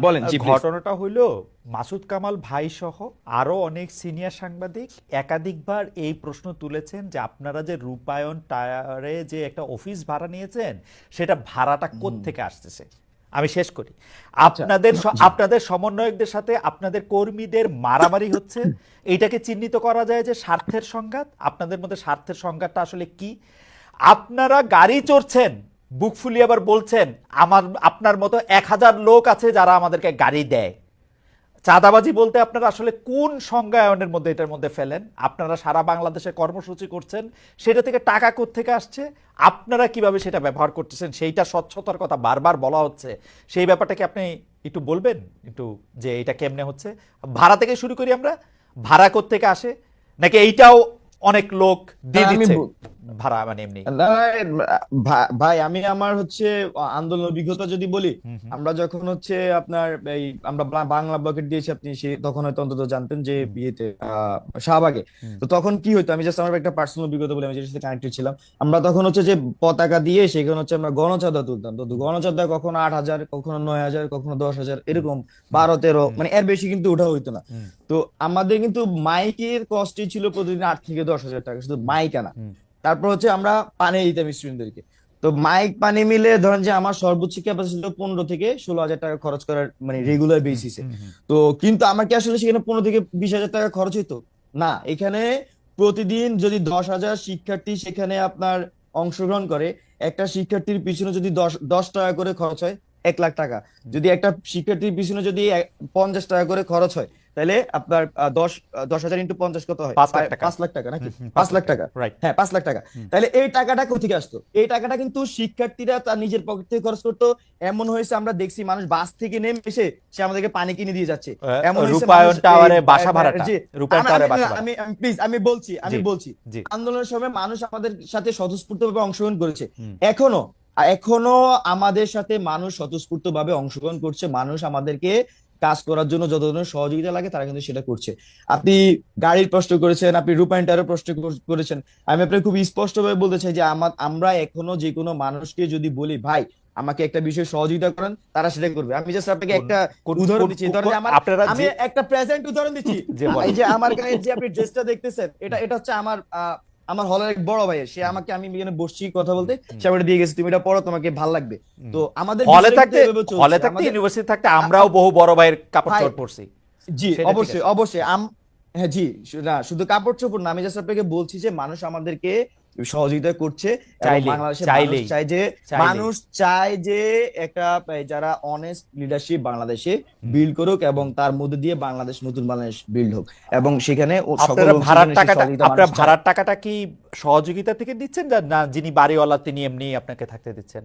বলেন, ঘটনাটা হইল মাসুদ কামাল ভাই সহ আরও অনেক সিনিয়র সাংবাদিক একাধিকবার এই প্রশ্ন তুলেছেন যে আপনারা যে রূপায়ণ টায়ারে যে একটা অফিস ভাড়া নিয়েছেন সেটা ভাড়াটা থেকে আসতেছে? আমি শেষ করি। আপনাদের আপনাদের সমন্বয়কদের সাথে আপনাদের কর্মীদের মারামারি হচ্ছে। এইটাকে চিহ্নিত করা যায় যে স্বার্থের সংঘাত। আপনাদের মধ্যে স্বার্থের সংঘাতটা আসলে কি? আপনারা গাড়ি চড়ছেন বুক ফুলিয়ে আবার বলছেন, আমার, আপনার মতো এক হাজার লোক আছে যারা আমাদেরকে গাড়ি দেয়। চাঁদাবাজি বলতে আপনারা আসলে কোন সংজ্ঞায়নের মধ্যে এটার মধ্যে ফেলেন? আপনারা সারা বাংলাদেশে কর্মসূচি করছেন, সেটা থেকে টাকা থেকে আসছে? আপনারা কীভাবে সেটা ব্যবহার করতেছেন? সেইটা স্বচ্ছতার কথা বারবার বলা হচ্ছে। সেই ব্যাপারটাকে আপনি একটু বলবেন? একটু যে এটা কেমনে হচ্ছে? ভাড়া থেকে শুরু করি আমরা। ভাড়া থেকে আসে? নাকি এইটাও অনেক লোক দিয়ে দিচ্ছে ভাড়া মানে এমনি। ভাই আমি আমার হচ্ছে আন্দোলন অভিজ্ঞতা যদি বলি আমরা যখন হচ্ছে আপনার এই আমরা বাংলা ব্লকেট দিয়েছি আপনি সে তখন হয়তো অন্তত জানতেন যে বিয়েতে শাহবাগে। তো তখন কি হতো আমি জাস্ট আমার একটা পার্সোনাল অভিজ্ঞতা বলে আমি যেটার সাথে কানেক্টেড ছিলাম। আমরা তখন হচ্ছে যে পতাকা দিয়ে সেখানে হচ্ছে আমরা গণচাঁদা তুলতাম। তো গণচাঁদা কখনো আট হাজার কখনো নয় হাজার কখনো দশ হাজার এরকম বারো তেরো মানে এর বেশি কিন্তু ওঠা হইতো না। তো আমাদের কিন্তু মাইকের কস্টই ছিল প্রতিদিন আট থেকে দশ হাজার টাকা শুধু মাইক আনা। তারপর হচ্ছে আমরা পানি দিতাম স্টুডেন্টদেরকে তো মাইক পানি মিলে ধরেন যে আমার সর্বোচ্চ ক্যাপাসিটি ছিল পনেরো থেকে ষোলো হাজার টাকা খরচ করার মানে রেগুলার বেসিসে তো কিন্তু আমার কি আসলে সেখানে পনেরো থেকে বিশ হাজার টাকা খরচ হইতো? না এখানে প্রতিদিন যদি দশ হাজার শিক্ষার্থী সেখানে আপনার অংশগ্রহণ করে একটা শিক্ষার্থীর পিছনে যদি দশ দশ টাকা করে খরচ হয় এক লাখ টাকা। যদি একটা শিক্ষার্থীর পিছনে যদি পঞ্চাশ টাকা করে খরচ হয় তাহলে আপনার দশ দশ হাজার ইন্টু পঞ্চাশ কত হয়? পাঁচ লাখ টাকা। নাকি? পাঁচ লাখ টাকা। রাইট হ্যাঁ পাঁচ লাখ টাকা। তাহলে এই টাকাটা কোথেকে আসতো? এই টাকাটা কিন্তু শিক্ষার্থীরা তার নিজের পকেট থেকে খরচ করতো। এমন হয়েছে আমরা দেখছি মানুষ বাস থেকে নেমে এসে সে আমাদেরকে পানি কিনে দিয়ে যাচ্ছে। এমন রূপায়ণ টাওয়ারে বাসা ভাড়াটা জি, রূপায়ণ আমি- টাওয়ারে বাসা আমি প্লিজ আমি বলছি আমি বলছি। আন্দোলনের সময় মানুষ আমাদের সাথে স্বতঃস্ফূর্তভাবে অংশগ্রহণ করেছে। এখনও এখনও আমাদের সাথে মানুষ স্বতঃস্ফূর্ত ভাবে অংশগ্রহণ করছে। মানুষ আমাদেরকে কাজ করার জন্য যত ধরনের সহযোগিতা লাগে তারা কিন্তু সেটা করছে। আপনি গাড়ির প্রশ্ন করেছেন আপনি রূপায়ণটারও প্রশ্ন করেছেন। আমি আপনাকে খুব স্পষ্টভাবে বলতে চাই যে আমার আমরা এখনও যে কোনো মানুষকে যদি বলি ভাই আমাকে একটা বিষয়ে সহযোগিতা করেন তারা সেটা করবে। আমি জাস্ট আপনাকে একটা উদাহরণ দিচ্ছি। ধরেন আমার আমি একটা প্রেজেন্ট উদাহরণ দিচ্ছি। এই যে আমার গায়ে যে আপনি ড্রেসটা দেখতেছেন এটা এটা হচ্ছে আমার আহ, আমার হলের এক বড় ভাইয়ের সে আমাকে আমি এখানে বসছি কথা বলতে সে আমাকে দিয়ে গেছে তুমি এটা পড়ো তোমাকে ভালো লাগবে। তো আমাদের হলে থাকতে। হলে থাকতে ইউনিভার্সিটি থাকতে আমরাও বহু বড় ভাইয়ের কাপড় চোপড় পরছি। জি অবশ্যই অবশ্যই আম- হ্যাঁ জি না শুধু কাপড় চোপড় না আমি জাস্ট আপনাকে বলছি যে মানুষ আমাদেরকে সহযোগিতা করছে বাংলাদেশে চায় যে মানুষ চায় যে একটা যারা অনেস্ট লিডারশিপ বাংলাদেশে বিল্ড করুক এবং তার মধ্যে দিয়ে বাংলাদেশ নতুন বাংলাদেশ বিল্ড হোক। এবং সেখানে ভাড়ার টাকাটা আপনারা। ভাড়ার টাকাটা কি সহযোগিতা থেকে দিচ্ছেন না যিনি বাড়িওয়ালা তিনি এমনি আপনাকে থাকতে দিচ্ছেন?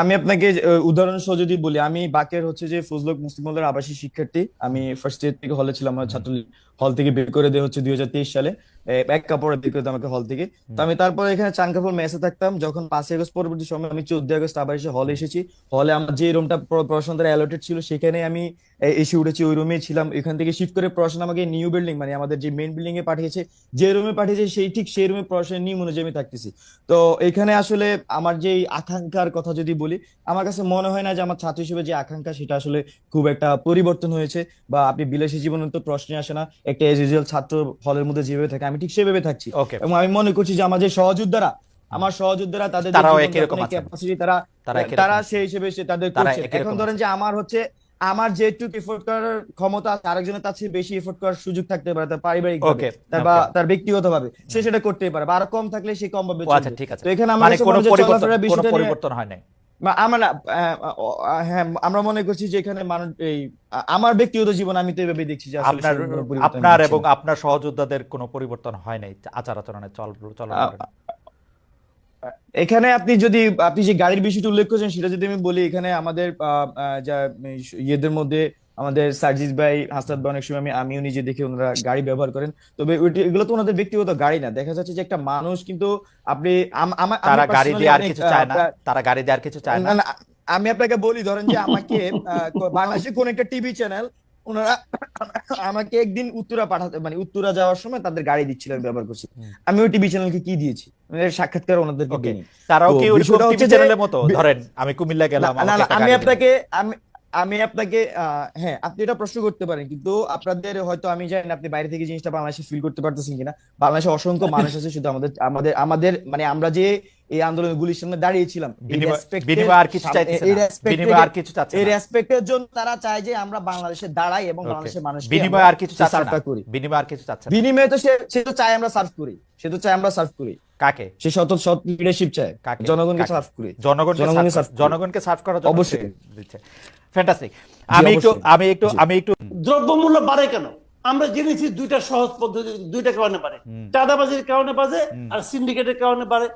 আমি আপনাকে উদাহরণ সহ যদি বলি, আমি বাকের হচ্ছে যে ফজলক মুসলিম হলের আবাসিক শিক্ষার্থী। আমি ফার্স্ট ইয়ার থেকে হলে ছিলাম, আমার ছাত্র হল থেকে বের করে দেওয়া হচ্ছে দুই হাজার তেইশ সালে। এক কাপড়ে বের করে আমাকে হল থেকে। তো আমি তারপরে এখানে চানকাপুর মেসে থাকতাম, যখন পাঁচই আগস্ট পরবর্তী সময় আমি চোদ্দ আগস্ট আবার এসে হলে এসেছি। হলে আমার যে রুমটা পড়াশোনা দ্বারা অ্যালোটেড ছিল সেখানে আমি এসে উঠেছি ওই রুমে ছিলাম। এখান থেকে শিফট করে পড়াশোনা আমাকে নিউ বিল্ডিং মানে আমাদের যে মেইন বিল্ডিং এ পাঠিয়েছে যে রুমে পাঠিয়েছে সেই ঠিক সেই রুমে পড়াশোনা নিয়ম অনুযায়ী আমি থাকতেছি। তো এখানে আসলে আমার যে আকাঙ্ক্ষার কথা যদি বলি আমার কাছে মনে হয় না যে আমার ছাত্র হিসেবে যে আকাঙ্ক্ষা সেটা আসলে খুব একটা পরিবর্তন হয়েছে বা আপনি বিলাসী জীবনে তো প্রশ্নে আসে না। একটা এজ ইউজুয়াল ছাত্র হলের মধ্যে যেভাবে থাকে আমি ঠিক সেভাবে থাকছি। ওকে এবং আমি মনে করছি যে আমার যে সহযোদ্ধারা আমার সহযোদ্ধারা তাদের তারাও একই রকম ক্যাপাসিটি তারা তারা। সেই হিসেবে সে তাদের করছে। এখন ধরেন যে আমার হচ্ছে আমার যেটুকু এফোর্ট করার ক্ষমতা আছে আরেকজনের তার চেয়ে বেশি এফোর্ট করার সুযোগ থাকতে পারে তার পারিবারিক তার বা তার ব্যক্তিগত ভাবে সে সেটা করতেই পারে বা আরও কম থাকলে সে কম ভাবে আচ্ছা ঠিক আছে। তো এখানে আমার কোনো মনে পরিবর্তন কোনো পরিবর্তন হয় নাই বা আমার হ্যাঁ আমরা মনে করছি যে এখানে মানুষ এই আমার ব্যক্তিগত জীবন আমি তো এভাবে দেখছি যে আপনার আপনার এবং আপনার সহযোদ্ধাদের কোনো পরিবর্তন হয় নাই আচার আচরণে চল চলন আ- এখানে আপনি যদি আপনি যে গাড়ির বিষয়টা উল্লেখ করেছেন সেটা যদি আমি বলি এখানে আমাদের যা ইয়েদের মধ্যে আমাদের সার্জিস ভাই হাসনাত ভাই অনেক সময় আমি আমিও নিজে দেখি ওনারা গাড়ি ব্যবহার করেন। তবে এগুলো তো ওনাদের ব্যক্তিগত গাড়ি না। দেখা যাচ্ছে যে একটা মানুষ কিন্তু আপনি তারা গাড়ি দিয়ে আর কিছু চায় না। তারা গাড়ি দিয়ে আর কিছু চায় না আমি আপনাকে বলি ধরেন যে আমাকে বাংলাদেশে কোন একটা টিভি চ্যানেল ওনারা আমাকে একদিন উত্তরা পাঠাতে মানে উত্তরা যাওয়ার সময় তাদের গাড়ি দিচ্ছিলেন ব্যবহার করছি। আমি ওই টিভি চ্যানেলকে কি দিয়েছি? সাক্ষাৎকার ওনাদেরকে দিইনি। তারাও কি ওই টিভি চ্যানেলের মতো? ধরেন আমি কুমিল্লা গেলাম আমি আপনাকে আমি আমি আপনাকে আহ, হ্যাঁ আপনি এটা প্রশ্ন করতে পারেন কিন্তু আপনাদের হয়তো আমি জানি আপনি বাইরে থেকে জিনিসটা বাংলাদেশে ফিল করতে পারতেছেন কিনা। বাংলাদেশে অসংখ্য মানুষ আছে শুধু আমাদের আমাদের আমাদের মানে আমরা যে এই আন্দোলনের গুলির সামনে দাঁড়িয়েছিলাম এই রেসপেক্টের জন্য তারা চায় যে আমরা বাংলাদেশে দাঁড়াই এবং বাংলাদেশের মানুষকে বিনিময় আর কিছু চাচ্ছে করি। বিনিময় আর কিছু চাচ্ছে বিনিময়ে তো সে তো চায় আমরা সার্ভ করি। সে তো চায় আমরা সার্ভ করি। কাকে? সে সত সৎ লিডারশিপ চায়। কাকে? জনগণকে সার্ভ করি। জনগণ জনগণকে করা- সার্ভ করার অবশ্যই। ফ্যান্টাস্টিক আমি একটু আমি একটু আমি একটু দ্রব্যমূল্য বাড়ে কেন? আমরা জেনেছি দুইটা সহজ পদ্ধতি দুইটা কারণে বাড়ে। চাঁদাবাজির কারণে বাড়ে আর সিন্ডিকেটের কারণে বাড়ে।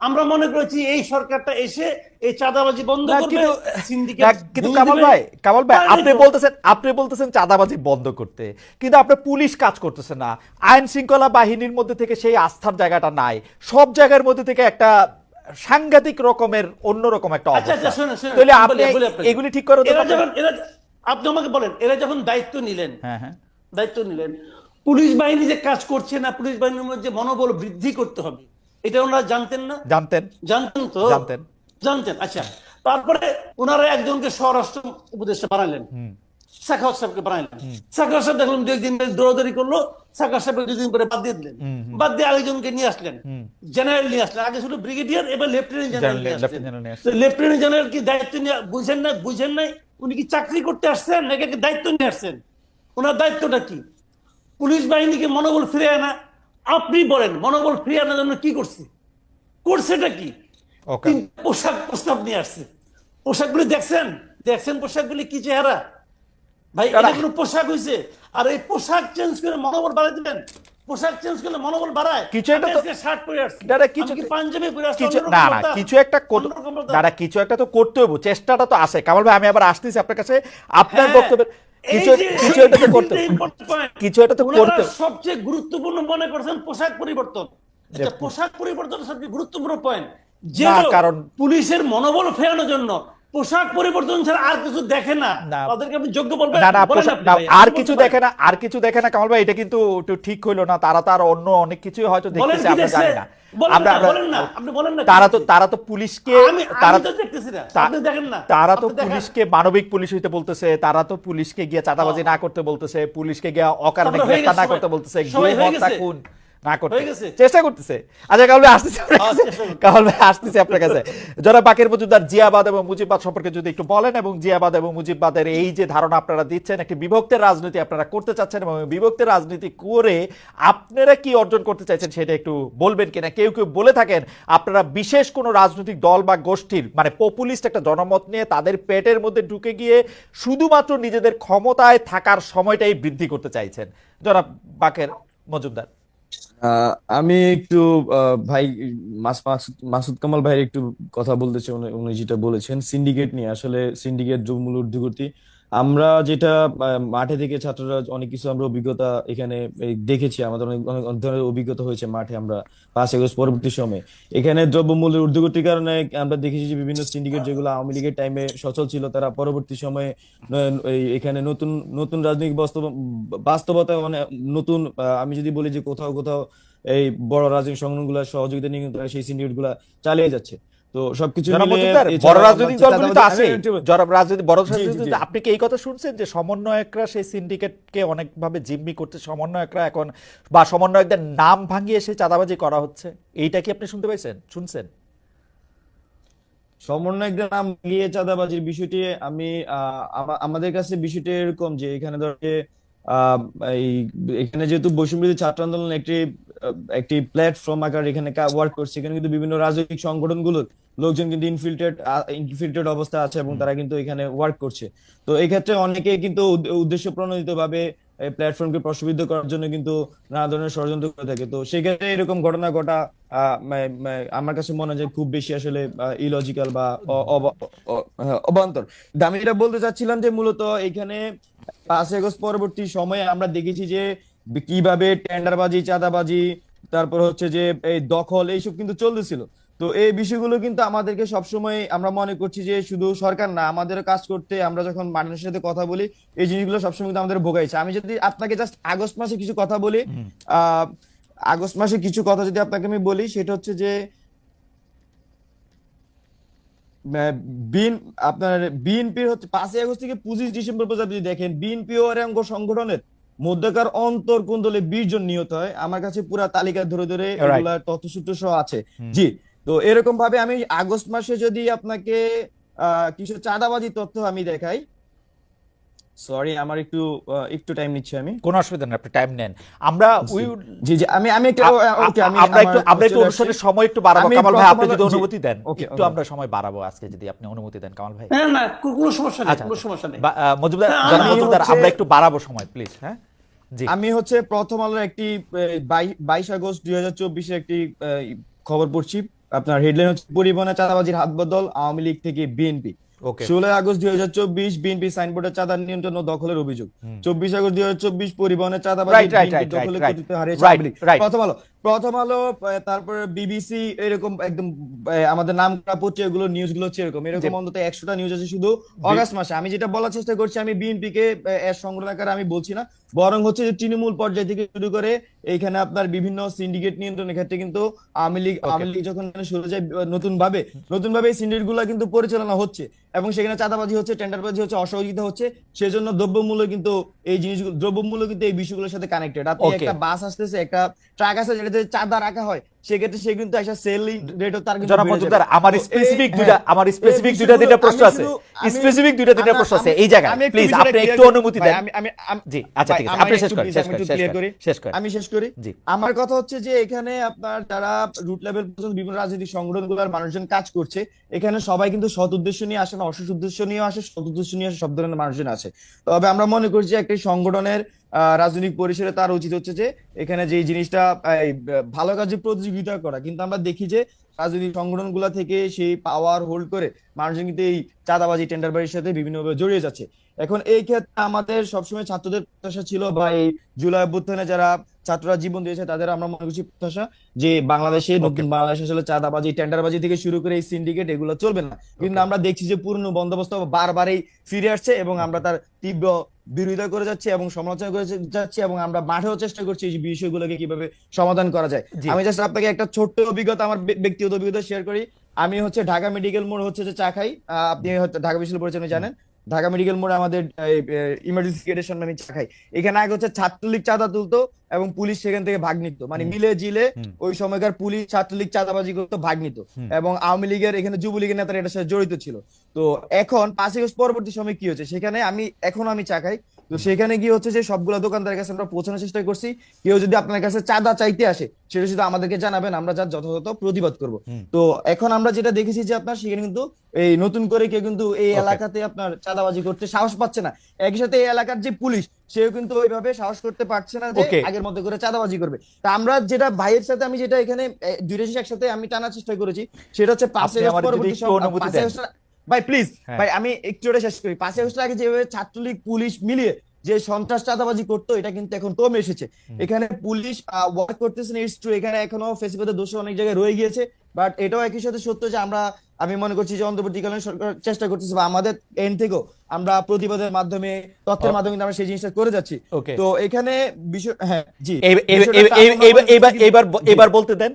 আমরা মনে করেছি এই সরকারটা এসে এই চাঁদাবাজি বন্ধ করবে কিন্তু সিন্ডিকেট কিন্তু কামাল ভাই কামাল ভাই আপনি বলতেছেন আপনি বলতেছেন চাঁদাবাজি বন্ধ করতে। কিন্তু আপনার পুলিশ কাজ করতেছে না। আইন শৃঙ্খলা বাহিনীর মধ্যে থেকে সেই আস্থার জায়গাটা নাই। সব জায়গার মধ্যে থেকে একটা সাংঘাতিক রকমের অন্যরকম একটা আচ্ছা আচ্ছা অবস্থা। তাহলে আপনি। এগুলি ঠিক করে এরা যখন এরা আপনি আমাকে বলেন এরা যখন দায়িত্ব নিলেন হ্যাঁ হ্যাঁ। দায়িত্ব নিলেন পুলিশ বাহিনী যে কাজ করছে না পুলিশ বাহিনীর মধ্যে মনোবল বৃদ্ধি করতে হবে এটা ওনারা জানতেন না? জানতেন। জানতেন তো? জানতেন। জানতেন আচ্ছা। তারপরে ওনারা একজনকে স্বরাষ্ট্র উপদেষ্টা বানালেন। সাখাওয়াত সাহেবকে সাখাওয়াত সাহেব দেখলাম দু একদিন দৌড়াদৌড়ি করল সাখাওয়াত সাহেব দুদিন পরে বাদ দিয়ে দিলেন। বাদ দিয়ে আরেকজনকে নিয়ে আসলেন। জেনারেল নিয়ে আসলেন। আগে ছিল ব্রিগেডিয়ার এবার লেফটেন্যান্ট জেনারেল। লেফটেন্যান্ট জেনারেল কি দায়িত্ব নিয়ে বুঝেন না বুঝেন নাই উনি কি চাকরি করতে আসছেন নাকি দায়িত্ব নিয়ে আসছেন? ওনার দায়িত্বটা কি? পুলিশ বাহিনীকে মনোবল ফিরে আনা। আপনি বলেন মনোবল ফিরে আনার জন্য কি করছে? করছেটা কি? পোশাক প্রস্তাব নিয়ে আসছে। পোশাকগুলি দেখছেন? দেখছেন পোশাকগুলি কি চেহারা? ভাই এটা। কোনো পোশাক হয়েছে আর এই পোশাক চেঞ্জ করে মনোবল বাড়াই দিবেন। পোশাক চেঞ্জ করলে মনোবল বাড়ায়। কিছু একটা তো- শার্ট পরে আসছি। দাঁড়া, কিছু পাঞ্জাবি পরে আসছি? কিছু না না কিছু একটা অন্যরকম কিছু একটা তো করতে হবে চেষ্টাটা তো আছে। কামাল ভাই আমি আবার আসতেছি আপনার কাছে। আপনার হ্যাঁ, কিছু কিছু একটা তো করতে। কিছু একটা তো করতে। সবচেয়ে গুরুত্বপূর্ণ মনে করছেন পোশাক পরিবর্তন। আচ্ছা, পোশাক পরিবর্তন সবচেয়ে গুরুত্বপূর্ণ পয়েন্ট যে কারণ- পুলিশের মনোবল ফেরানোর জন্য পোশাক পরিবর্তন ছাড়া আর কিছু দেখে না। তাদেরকে আপনি যোগ্য বলবেন? না না আর কিছু দেখে না আর কিছু দেখে না কামাল ভাই এটা কিন্তু একটু ঠিক হইল না। তারা তো আর অন্য অনেক কিছুই হয়তো দেখতেছে আমরা জানি না। আমরা বলেন না, আপনি বলেন না তারা তো তারা তো পুলিশকে তারা তো দেখতেছি না আপনি দেখেন না তারা তো পুলিশকে মানবিক পুলিশ হইতে বলতেছে তারা তো পুলিশকে গিয়ে চাঁদাবাজি না করতে বলতেছে পুলিশকে গিয়ে অকারণে গ্রেফতার না করতে বলতেছে খুন। না করতে। চেষ্টা করতেছে। আচ্ছা ভাই আসতেছে হ্যাঁ, ভাই আসতেছে আপনার কাছে। যারা বাকের মজুমদার জিয়াবাদ এবং মুজিববাদ সম্পর্কে যদি একটু বলেন এবং জিয়াবাদ এবং মুজিববাদের এই যে ধারণা আপনারা দিচ্ছেন একটি বিভক্তের রাজনীতি আপনারা করতে চাচ্ছেন এবং বিভক্তের রাজনীতি করে আপনারা কি অর্জন করতে চাইছেন সেটা একটু বলবেন কিনা? কেউ কেউ বলে থাকেন আপনারা বিশেষ কোনো রাজনৈতিক দল বা গোষ্ঠীর মানে পপুলিস্ট একটা জনমত নিয়ে তাদের পেটের মধ্যে ঢুকে গিয়ে শুধুমাত্র নিজেদের ক্ষমতায় থাকার সময়টাই বৃদ্ধি করতে চাইছেন। জনাব বাকের মজুমদার। আহ, আমি একটু আহ, ভাই মাস- মাসুদ মাসুদ কামাল ভাইয়ের একটু কথা বলতে চাই। উনি যেটা বলেছেন সিন্ডিকেট নিয়ে। আসলে সিন্ডিকেট দ্রব্যমূল্য ঊর্ধ্বগতি। আমরা যেটা মাঠে থেকে ছাত্ররা অনেক কিছু আমরা অভিজ্ঞতা এখানে দেখেছি। আমাদের অনেক অনেক ধরনের অভিজ্ঞতা হয়েছে মাঠে আমরা পাঁচ আগস্ট পরবর্তী সময়ে। এখানে দ্রব্যমূল্যের ঊর্ধ্বগতির কারণে আমরা দেখেছি যে বিভিন্ন সিন্ডিকেট যেগুলো আওয়ামী লীগের টাইমে সচল ছিল, তারা পরবর্তী সময়ে এখানে নতুন নতুন রাজনৈতিক বাস্তব বাস্তবতা মানে নতুন আমি যদি বলি যে কোথাও কোথাও এই বড় রাজনৈতিক সংগঠনগুলোর সহযোগিতা নিয়ে সেই সিন্ডিকেটগুলা চালিয়ে যাচ্ছে। তো সবকিছু বড় রাজনৈতিক দলগুলি তো আছে রাজনৈতিক বড় রাজনৈতিক আপনি কি এই কথা শুনছেন যে সমন্বয়করা সেই সিন্ডিকেটকে অনেকভাবে জিম্মি করতে সমন্বয়করা এখন বা সমন্বয়কদের নাম ভাঙিয়ে সেই চাঁদাবাজি করা হচ্ছে? এইটা কি আপনি শুনতে পাইছেন শুনছেন? সমন্বয়কদের নাম গিয়ে চাঁদাবাজির বিষয়টি আমি আহ, আমাদের কাছে বিষয়টি এরকম যে এখানে ধর যে, আহ, এই এখানে যেহেতু বৈষম্যবিরোধী ছাত্র আন্দোলন একটি একটি প্ল্যাটফর্ম আকার এখানে ওয়ার্ক করছে এখানে কিন্তু বিভিন্ন রাজনৈতিক সংগঠনগুলোর লোকজন কিন্তু ইনফিল্ট্রেট ইনফিল্ট্রেট অবস্থা আছে এবং তারা কিন্তু এখানে ওয়ার্ক করছে। তো এই ক্ষেত্রে অনেকে কিন্তু উদ- উদ্দেশ্য প্রণোদিত ভাবে প্ল্যাটফর্মকে প্রশ্নবিদ্ধ করার জন্য কিন্তু নানা ধরনের ষড়যন্ত্র করে থাকে। তো সেক্ষেত্রে এরকম ঘটনা ঘটা আমার কাছে মনে হয় খুব বেশি আসলে ইলজিক্যাল বা হ্যাঁ, অবান্তর। আমি যেটা বলতে চাচ্ছিলাম যে মূলত এখানে পাঁচ আগস্ট পরবর্তী সময়ে আমরা দেখেছি যে কীভাবে টেন্ডারবাজি চাঁদাবাজি তারপর হচ্ছে যে এই দখল এইসব কিন্তু চলতেছিল। তো এই বিষয়গুলো কিন্তু আমাদেরকে সবসময় আমরা মনে করছি যে শুধু সরকার না আমাদের কাজ করতে আমরা যখন মানুষের সাথে কথা বলি এই জিনিসগুলো সবসময় কিন্তু আমাদের ভোগাইছে আমি যদি আপনাকে জাস্ট আগস্ট মাসে কিছু কথা বলি আহ আগস্ট মাসে কিছু কথা যদি আপনাকে আমি বলি সেটা হচ্ছে যে বিন আপনার বিএনপির হচ্ছে পাঁচই আগস্ট থেকে পঁচিশ ডিসেম্বর পর্যন্ত আপনি দেখেন বিএনপি ও অঙ্গ সংগঠনের মধ্যকার অন্তর কোন দলে বিশ জন নিহত হয় আমার কাছে পুরা তালিকা ধরে ধরে. এগুলা তথ্যসূত্র সহ আছে। জি। তো এরকম ভাবে আমি আগস্ট মাসে যদি আপনাকে আহ কিছু চাঁদাবাজি তথ্য আমি দেখাই। সরি আমার একটু একটু টাইম নিচ্ছি আমি। কোনো অসুবিধা নেই আপনি টাইম নেন। আমরা উই জি। জি আমি আমি একটু ওকে আমি আমরা একটু আমরা একটু অনুষ্ঠানের সময় একটু বাড়াবো। কামাল ভাই আপনি যদি অনুমতি দেন একটু আমরা সময় বাড়াবো আজকে যদি আপনি অনুমতি দেন কামাল ভাই। হ্যাঁ না কোনো সমস্যা নেই আচ্ছা কোনো সমস্যা নেই। মজুমদার জনাব মজুমদার আমরা একটু বাড়াবো সময় প্লিজ হ্যাঁ? জি। আমি হচ্ছে প্রথম আলোর একটি বাইশ আগস্ট দুই হাজার চব্বিশে একটি খবর পড়ছি। আপনার হেডলাইন হচ্ছে পরিবহনে চাঁদাবাজির হাত বদল আওয়ামী লীগ থেকে বিএনপি। ষোলো ষোলোই আগস্ট দুই হাজার চব্বিশ বিএনপি সাইনবোর্ডের চাঁদা নিয়ন্ত্রণ ও দখলের অভিযোগ। চব্বিশ আগস্ট দুই হাজার চব্বিশ পরিবহনের চাঁদাবাজি দখলে. প্রথম আলো প্রথম আলো তারপরে বিবিসি এরকম একদম আমাদের নাম করা পত্রিকা এগুলো নিউজগুলো হচ্ছে এরকম। এরকম অন্তত একশোটা নিউজ আছে শুধু অগাস্ট মাসে। আমি যেটা বলার চেষ্টা করছি আমি বিএনপি কে আহ, এর সংগ্রহ আমি বলছি না। বরং হচ্ছে যে তৃণমূল পর্যায় থেকে শুরু করে এইখানে আপনার বিভিন্ন সিন্ডিকেট নিয়ন্ত্রণের ক্ষেত্রে কিন্তু আওয়ামী লীগ আওয়ামী লীগ যখন শুরু যায় নতুন ভাবে নতুন ভাবে এই সিন্ডিকেটগুলা কিন্তু পরিচালনা হচ্ছে। এবং সেখানে চাঁদাবাজি হচ্ছে টেন্ডারবাজি হচ্ছে অসহযোগিতা হচ্ছে। সেজন্য দ্রব্যমূল্য কিন্তু এই জিনিসগুলো দ্রব্যমূল্য কিন্তু এই বিষয়গুলোর সাথে কানেক্টেড আপনি একটা বাস আসতেছে একটা ট্রাক আছে যেটাতে চাঁদা রাখা হয়। সেক্ষেত্রে সে কিন্তু একটা সেলিং রেটও তার কিন্তু জনাব মজুমদার আমার স্পেসিফিক হ্যাঁ, দুইটা আমার স্পেসিফিক দুইটা প্রশ্ন আছে। স্পেসিফিক দুইটা তিনটা প্রশ্ন আছে। এই জায়গায় প্লিজ আপনি একটু অনুমতি দেন। আমি আমি জি আচ্ছা ঠিক আছে। আপনি শেষ করেন শেষ করেন শেষ করেন আমি শেষ করি। জি। আমার কথা হচ্ছে যে এখানে আপনার যারা রুট লেভেল পর্যন্ত বিভিন্ন রাজনৈতিক সংগঠনগুলোর মানুষজন কাজ করছে এখানে সবাই কিন্তু সৎ উদ্দেশ্য নিয়ে আসে না অসৎ উদ্দেশ্য নিয়ে আসে সৎ উদ্দেশ্য নিয়ে আসে সব ধরনের মানুষজন আছে। তবে আমরা মনে করি যে একটি সংগঠনের রাজনৈতিক পরিসরে তার উচিত হচ্ছে যে এখানে যে জিনিসটা ভালো কাজে প্রতিযোগিতা করা। কিন্তু আমরা দেখি যে রাজনৈতিক সংগঠনগুলো থেকে সেই পাওয়ার হোল্ড করে মানুষজন কিন্তু এই চাঁদাবাজি টেন্ডারবাজির সাথে বিভিন্নভাবে জড়িয়ে যাচ্ছে। এখন এই ক্ষেত্রে আমাদের সবসময় ছাত্রদের প্রত্যাশা ছিল বা এই জুলাই অভ্যুত্থানে যারা ছাত্ররা জীবন দিয়েছে তাদের আমরা মনে করছি প্রত্যাশা যে বাংলাদেশে নতুন বাংলাদেশ আসলে চাঁদাবাজি টেন্ডারবাজি থেকে শুরু করে এই সিন্ডিকেট এগুলো চলবে না। কিন্তু আমরা দেখছি যে পূর্ণ বন্দোবস্ত বারবারই ফিরে আসছে এবং আমরা তার তীব্র বিরোধিতা করে যাচ্ছি এবং সমালোচনা করে যাচ্ছি এবং আমরা মাঠেও চেষ্টা করছি এই বিষয়গুলোকে কীভাবে সমাধান করা যায়। আমি জাস্ট আপনাকে একটা ছোট্ট অভিজ্ঞতা আমার ব্যক্তিগত অভিজ্ঞতা শেয়ার করি। আমি হচ্ছে ঢাকা মেডিকেল মোড় হচ্ছে যে চা খাই। আহ, আপনি হয়তো ঢাকা বিশ্ববিদ্যালয় পরিচালনা জানেন। ঢাকা মেডিকেল মোড়ে আমাদের ইমার্জেন্সি গেটের সামনে আমি চা খাই। এখানে আগে হচ্ছে ছাত্রলীগ চাঁদা তুলতো এবং পুলিশ সেখান থেকে ভাগ নিত। মানে মিলে জিলে ওই সময়কার পুলিশ ছাত্রলীগ চাঁদাবাজি করতো ভাগ নিত। এবং আওয়ামী লীগের এখানে যুবলীগের নেতারা এটার সাথে জড়িত ছিল। তো এখন পাশে আগস্ট পরবর্তী সময় কি হচ্ছে সেখানে আমি এখন আমি চা খাই। তো সেখানে গিয়ে হচ্ছে যে সবগুলো দোকানদারের কাছে আমরা পৌঁছানোর চেষ্টা করছি। কেউ যদি আপনার কাছে চাঁদা চাইতে আসে সেটা শুধু আমাদেরকে জানাবেন আমরা যার যথাযথ প্রতিবাদ করব। তো এখন আমরা যেটা দেখেছি যে আপনার সেখানে কিন্তু এই নতুন করে কেউ কিন্তু এই এলাকাতে আপনার চাঁদাবাজি করতে সাহস পাচ্ছে না। একই সাথে এই এলাকার যে পুলিশ সেও কিন্তু ওইভাবে সাহস করতে পারছে না যে আগের মতো করে চাঁদাবাজি করবে। তা আমরা যেটা ভাইয়ের সাথে আমি যেটা এখানে দুইটা একসাথে আমি টানার চেষ্টা করেছি সেটা হচ্ছে অনুমতি। আগস্ট- ভাই প্লিজ হ্যাঁ। ভাই আমি একটু ওটা শেষ করি। পাঁচই আগস্ট আগে যেভাবে ছাত্রলীগ পুলিশ মিলিয়ে যে সন্ত্রাস চাঁদাবাজি করতো এটা কিন্তু এখন কমে এসেছে। এখানে পুলিশ ওয়ার্ক করতেছে না ইটস ট্রু এখানে এখনও ফেসিবাদের দোষ অনেক জায়গায় রয়ে গিয়েছে। বাট এটাও একই সাথে সত্য যে আমরা আমি মনে করছি যে অন্তর্বর্তীকালীন সরকার চেষ্টা করতেছে বা আমাদের এন্ড থেকেও আমরা প্রতিবাদের মাধ্যমে তথ্যের মাধ্যমে আমরা সেই জিনিসটা করে যাচ্ছি। তো এখানে বিষয় হ্যাঁ জি। জি। এবার বলতে দেন